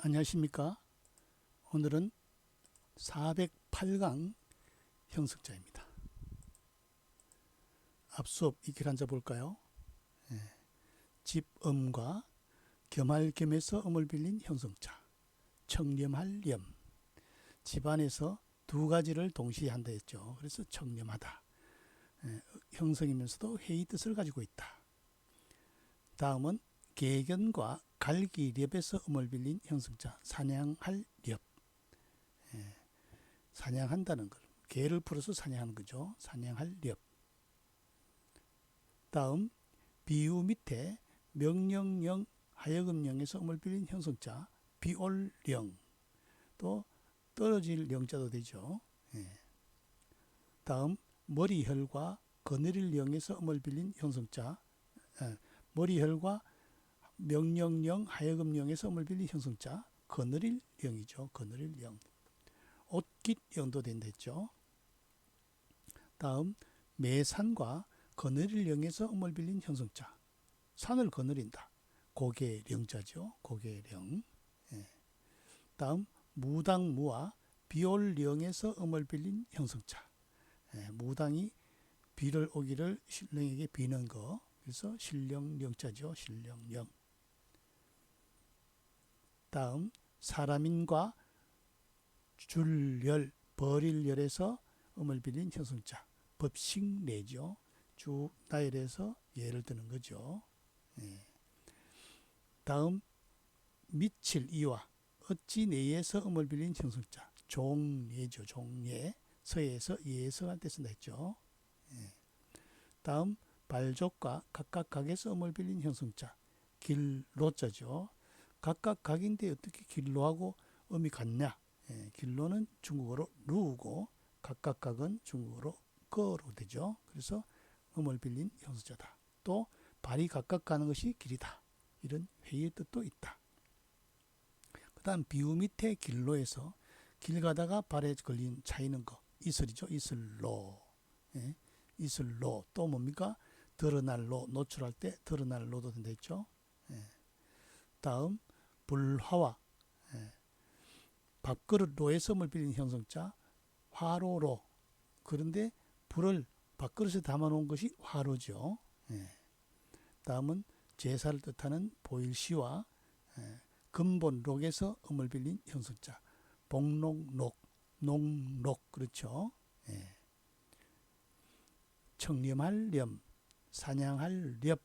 안녕하십니까. 오늘은 408강 형성자입니다. 앞수업 익힐 앉아 볼까요? 예. 집음과 겸할 겸해서 음을 빌린 형성자. 청렴할 염. 집안에서 두 가지를 동시에 한다 했죠. 그래서 청렴하다. 예, 형성이면서도 회의 뜻을 가지고 있다. 다음은 개견과 갈기렵에서 음을 빌린 형성자 사냥할 렵. 예, 사냥한다는 것 개를 풀어서 사냥하는 거죠. 사냥할 렵. 다음 비유 밑에 명령령 하여금령에서 음을 빌린 형성자 비올령. 또 떨어질 영자도 되죠. 예. 다음 머리혈과 거느릴 영에서 음을 빌린 형성자 예, 머리혈과 명령령 하여금령에서 음을 빌린 형성자 거느릴 영이죠. 거느릴 영. 옷깃 영도 된다 했죠. 다음 매산과 거느릴 영에서 음을 빌린 형성자 산을 거느린다. 고개 영자죠. 고개 영. 예. 다음 무당무와 비올 령에서 음을 빌린 형성자 예. 무당이 비를 오기를 신령에게 비는 거 그래서 신령령자죠. 신령령. 다음 사람인과 줄열, 벌일열에서 음을 빌린 형성자 법식 내죠. 주 나열에서 예를 드는 거죠. 예. 다음 미칠 이와 어찌 내에서 음을 빌린 형성자 종예죠. 종예 서에서 예에서 할때 쓴다 했죠. 예. 다음 발족과 각각 각에서 음을 빌린 형성자 길로자죠. 각각 각인데 어떻게 길로하고 음이 같냐? 예, 길로는 중국어로 루고 각각 각은 중국어로 거로 되죠. 그래서 음을 빌린 형수자다. 또 발이 각각 가는 것이 길이다. 이런 회의의 뜻도 있다. 그 다음 비유 밑에 길로에서 길 가다가 발에 걸린 차이는 거 이슬이죠. 이슬로 예, 이슬로 또 뭡니까? 드러날로 노출할 때 드러날로도 된다 했죠. 예. 다음 불화와 예. 밥그릇로의 섬을 빌린 형성자 화로로 그런데 불을 밥그릇에 담아놓은 것이 화로죠. 예. 다음은 제사를 뜻하는 보일시와 예. 근본 록에서 음을 빌린 형성자 복록록 농록 그렇죠. 예. 청렴할 렴 사냥할 렵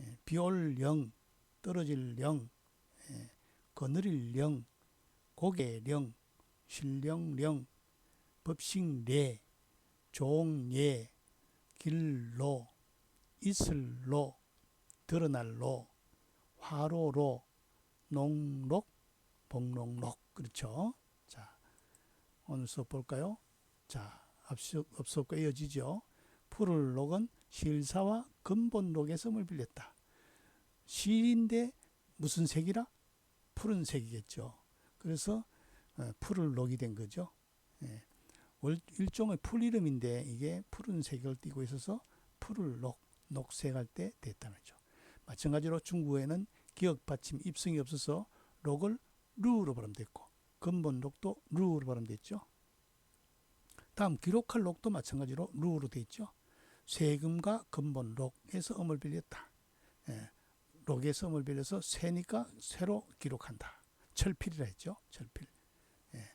예. 비올 영 떨어질 영 예, 거느릴 령, 고개령, 신령령, 법식례, 종예, 길로, 이슬로, 드러날로, 화로로, 농록, 복록록 그렇죠. 자, 오늘 수업 볼까요? 자, 앞서과 이어지죠. 푸를록은 실사와 근본록의 섬을 빌렸다. 실인데 무슨 색이라? 푸른색이겠죠. 그래서 어, 풀을 녹이 된 거죠. 예. 일종의 풀 이름인데 이게 푸른색을 띠고 있어서 풀을 녹, 녹색할 때 됐다는 거죠. 마찬가지로 중국어에는 기억 받침 입성이 없어서 록을 루로 발음됐고 근본 록도 루로 발음됐죠. 다음 기록할 록도 마찬가지로 루로 돼 있죠. 세금과 근본 록에서 음을 빌렸다. 예. 록의 섬을 빌려서 새니까 새로 기록한다. 철필이라 했죠. 철필. 예.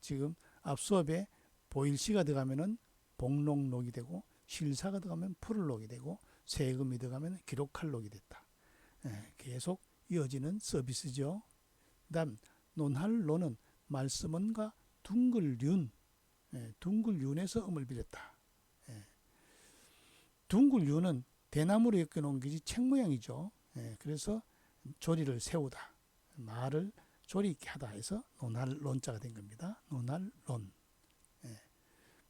지금 앞 수업에 보일시가 들어가면은 복록록이 되고 실사가 들어가면 풀록이 되고 세금이 들어가면 기록할 녹이 됐다. 예. 계속 이어지는 서비스죠. 다음 논할 노는 말씀은과 둥글윤 예. 둥글윤에서 음을 빌렸다. 예. 둥글윤은 대나무로 엮여놓은 것이 책 모양이죠. 예, 그래서 조리를 세우다. 말을 조리 있게 하다 해서 논할 론자가 된 겁니다. 논할 론. 예.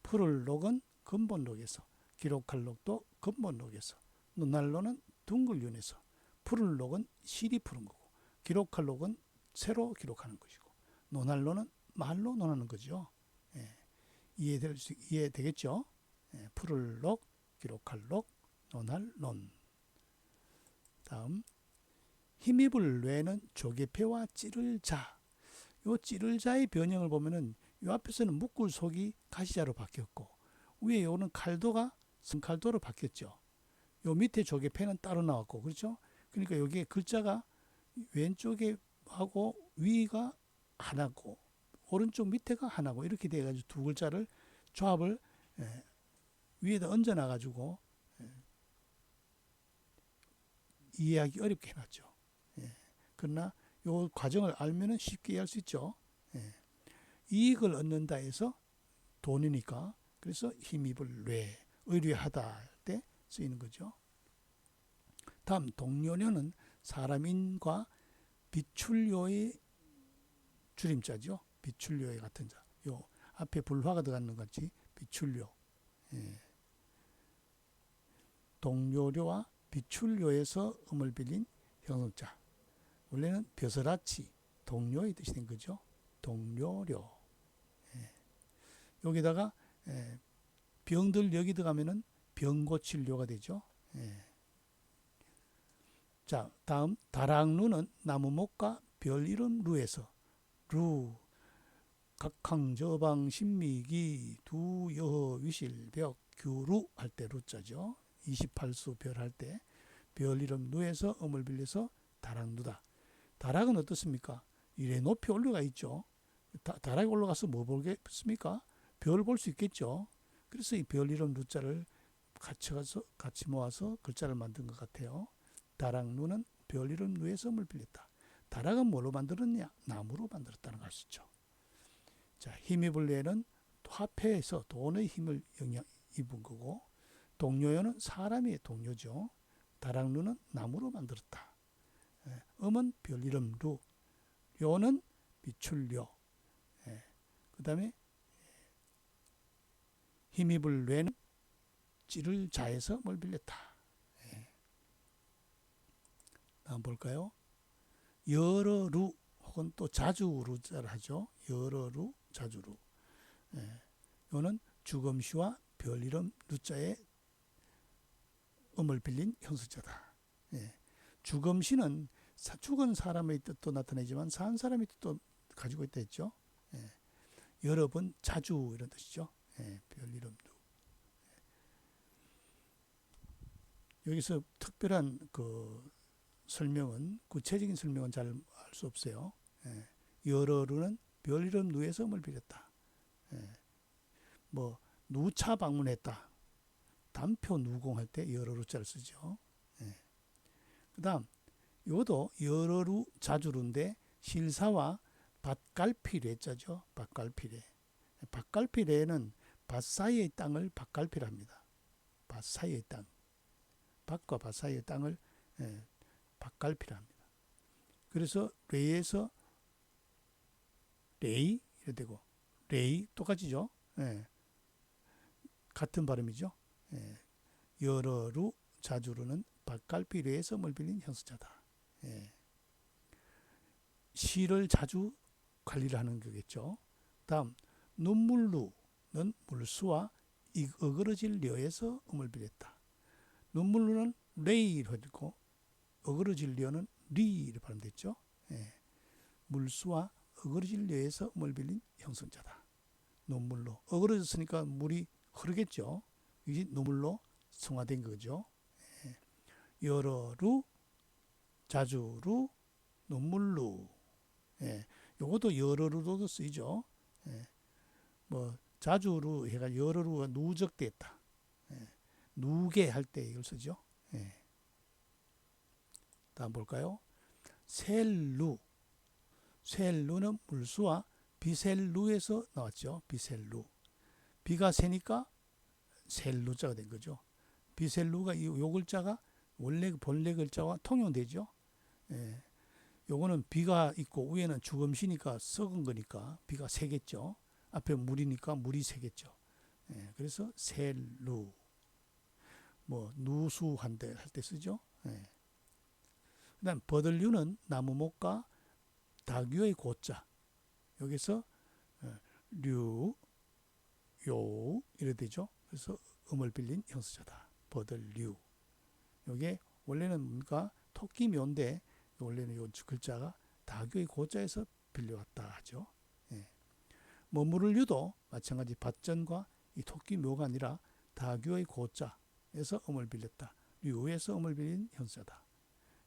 풀을 녹은 근본 녹에서 기록할 녹도 근본 녹에서 논할 론은 둥글 윤에서 풀을 녹은 실이 푸른 거고 기록할 녹은 새로 기록하는 것이고 논할 론은 말로 논하는 거죠. 예. 이해될 수 이해되겠죠? 예. 풀을 녹, 기록할 녹, 논할 론. 다음 힘입을 뇌는 조개패와 찌를 자. 요 찌를 자의 변형을 보면은 요 앞에서는 묶을 속이 가시자로 바뀌었고 위에 요는 칼도가 성칼도로 바뀌었죠. 요 밑에 조개패는 따로 나왔고 그렇죠? 그러니까 여기에 글자가 왼쪽에 하고 위가 하나고 오른쪽 밑에가 하나고 이렇게 돼 가지고 두 글자를 조합을 예, 위에다 얹어 놔 가지고 예, 이해하기 어렵게 해놨죠. 예, 그러나 요 과정을 알면은 쉽게 이해할 수 있죠. 예, 이익을 얻는다 해서 돈이니까 그래서 힘입을 뇌 의뢰하다 할 때 쓰이는 거죠. 다음 동료녀는 사람인과 비출료의 줄임자죠. 비출료의 같은 자. 요 앞에 불화가 들어가는 것 같이 비출료. 예. 동료료와 비출료에서 음을 빌린 형용자. 원래는 벼슬아치 동료의 뜻이 된 거죠. 동료료. 예. 여기다가 예. 병들 여기 들어가면은 병 고칠료가 되죠. 예. 자, 다음 다락루는 나무목과 별 이름 루에서 루 각항저방 신미기 두여허 위실벽 규루 할 때 루자죠. 28수 별할 때 별 이름 누에서 음을 빌려서 다락 누다. 다락은 어떻습니까? 이래 높이 올라가 있죠. 다, 다락에 올라가서 뭐 보겠습니까? 별볼수 있겠죠. 그래서 이 별 이름 누자를 같이 가서 같이 모아서 글자를 만든 것 같아요. 다락 누는 별 이름 누에서 음을 빌렸다. 다락은 뭘로 만들었냐? 나무로 만들었다는 있죠. 자, 힘입을 뇌는 화폐에서 돈의 힘을 영향 입은 거고 동료요는 사람의 동료죠. 다락루는 나무로 만들었다. 예, 음은 별 이름 루, 요는 비출료. 예, 그 다음에 힘입을 뇌는 찌를 자에서 뭘 빌렸다. 예. 다음 볼까요? 여러 루 혹은 또 자주 루자를 하죠. 여러 루, 자주 루. 예. 요는 주검시와 별 이름 루자의 음을 빌린 형수자다. 예. 사, 죽은 사람의 뜻도 나타내지만 산 사람의 뜻도 가지고 있다 했죠. 예. 여러 번, 자주 이런 뜻이죠. 예. 별 이름도. 여기서 특별한 그 설명은 구체적인 설명은 잘 알 수 없어요. 예. 여러루는 별 이름 누에서 음을 빌렸다. 예. 뭐 누차 방문했다. 단표 누공할 때 여러루 자를 쓰죠. 예. 그 다음 요도 여러루 자주루인데 실사와 밭갈피래자죠. 밭갈피래. 밭갈피래는 밭 사이의 땅을 밭갈피랍니다. 밭 사이의 땅. 밭과 밭 사이의 땅을 예, 밭갈피랍니다. 그래서 레이에서 레이 이래 되고 레이 똑같이죠. 예. 같은 발음이죠. 예. 여러루 자주루는 밭갈피레의 섬을 빌린 형수자다. 예. 시를 자주 관리를 하는 거겠죠. 다음 눈물루는 물수와 어그러질 려에서 음을 빌렸다. 눈물루는 레이로 했고 어그러질 려는 리로 발음됐죠. 예. 물수와 어그러질 려에서 음을 빌린 형성자다. 눈물로 어그러졌으니까 물이 흐르겠죠. 이게 눈물로 성화된 거죠. 예. 여러루, 자주루, 눈물루. 예. 요것도 여러루로도 쓰이죠. 예. 뭐 자주루 해가 여러루가 누적됐다. 예. 누게 할 때 이걸 쓰죠. 예. 다음 볼까요? 셀루. 셀루는 물수와 비셀루에서 나왔죠. 비셀루. 비가 새니까 셀루자가 된 거죠. 비셀루가 이 요 글자가 원래 본래 글자와 통용되죠. 예. 요거는 비가 있고 위에는 주검시니까 썩은 거니까 비가 새겠죠. 앞에 물이니까 물이 새겠죠. 예. 그래서 셀루. 뭐 누수한데 할 때 쓰죠. 예. 그다음 버들류는 나무목과 다규의 고자 여기서 어, 류, 요 이래 되죠. 그래서 음을 빌린 형수자다. 버들류. 요게 원래는 뭡니까? 토끼 묘인데 원래는 요 글자가 다교의 고자에서 빌려왔다 하죠. 예. 머무를 유도 마찬가지 밭전과 이 토끼 묘가 아니라 다교의 고자에서 음을 빌렸다. 류에서 음을 빌린 현자다.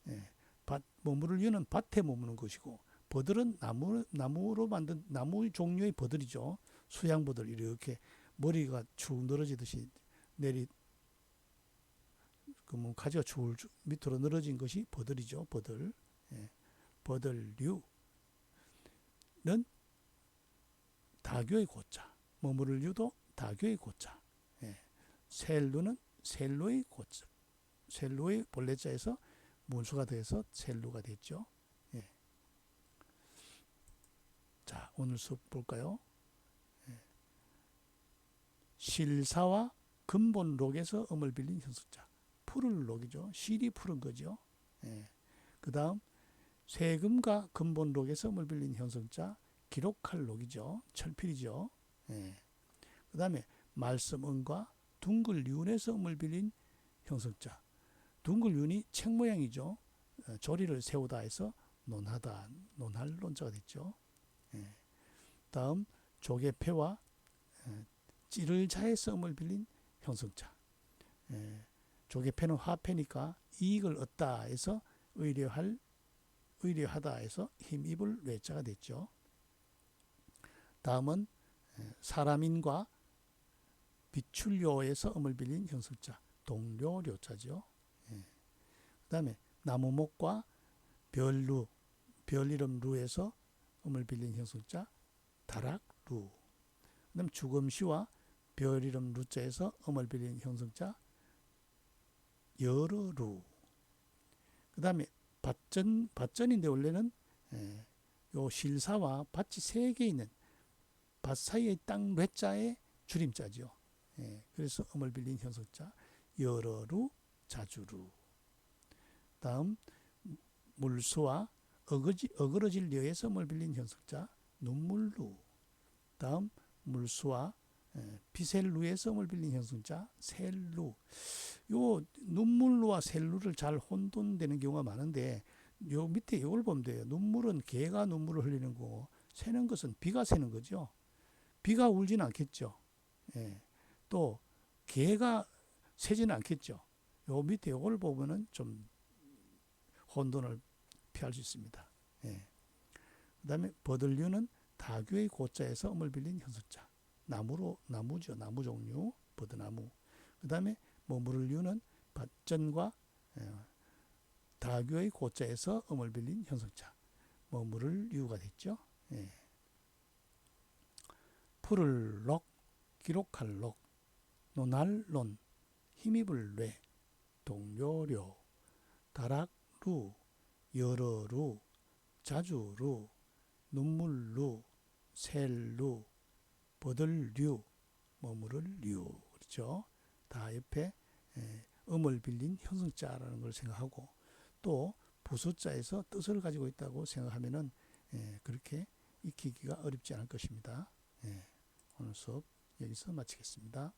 예. 밭, 머무를 유는 밭에 머무는 것이고 버들은 나무, 나무로 만든 나무 종류의 버들이죠. 수양버들 이렇게 머리가 축 늘어지듯이 내리 그뭐 가지가 줄 줄- 밑으로 늘어진 것이 버들이죠. 버들. 예. 버들류는 다교의 고자. 머무를 유도 다교의 고자. 예. 셀루는 셀로의 고자. 셀로의 본래자에서 문수가 돼서 셀루가 됐죠. 예. 자, 오늘 수업 볼까요? 예. 실사와 근본 록에서 음을 빌린 현수자. 푸를 록이죠. 실이 푸른 거죠. 예. 그 다음 세금과 근본 록에서 음을 빌린 현성자 기록할 록이죠. 철필이죠. 예. 그 다음에 말씀은과 둥글윤에서 음을 빌린 형성자. 둥글윤이 책 모양이죠. 어, 조리를 세우다 해서 논하다, 논할 논자가 됐죠. 예. 다음 조개패와 예, 찌를 자에서 음을 빌린 형성자. 예. 조개패는 화패니까 이익을 얻다 해서 의뢰할 의뢰하다 해서 힘입을 외자가 됐죠. 다음은 예, 사람인과 비출료에서 음을 빌린 형성자 동료료자죠. 예. 그 다음에 나무목과 별루 별 이름 루에서 음을 빌린 형성자 다락루. 그 다음 주검시와 별 이름 루자에서 음을 빌린 형성자 여러 루. 그 다음에 밭전 밭전인데 원래는 예, 요 실사와 밭이 세 개 있는 밭 사이의 땅 뇌자의 줄임자죠. 예, 그래서 음을 빌린 현석자 여러루 자주루. 다음 물수와 어거지, 어그러질 려에서 음을 빌린 현석자 눈물루. 다음 물수와 예, 비셀루에서 음을 빌린 현석자 셀루. 요 눈물루와 셀루를 잘 혼돈되는 경우가 많은데 요 밑에 이걸 보면 돼요. 눈물은 개가 눈물을 흘리는 거고 새는 것은 비가 새는 거죠. 비가 울지는 않겠죠. 예. 또 개가 새지는 않겠죠. 요 밑에 이걸 보면은 좀 혼돈을 피할 수 있습니다. 예. 그다음에 버들류는 다교의 고자에서 음을 빌린 현수자. 나무로 나무죠. 나무 종류 버드나무. 그 다음에 머무를 류는 밭전과 예, 다교의 고자에서 음을 빌린 현성자. 머무를 류가 됐죠. 예. 풀을 록, 기록할 록, 논할 논, 힘입을 뇌, 동료료, 다락루, 여러루, 자주루, 눈물루, 셀루, 버들류, 머무를 류. 그렇죠? 다 옆에 예, 음을 빌린 현성자라는 걸 생각하고 또 부수자에서 뜻을 가지고 있다고 생각하면은 예, 그렇게 익히기가 어렵지 않을 것입니다. 예, 오늘 수업 여기서 마치겠습니다.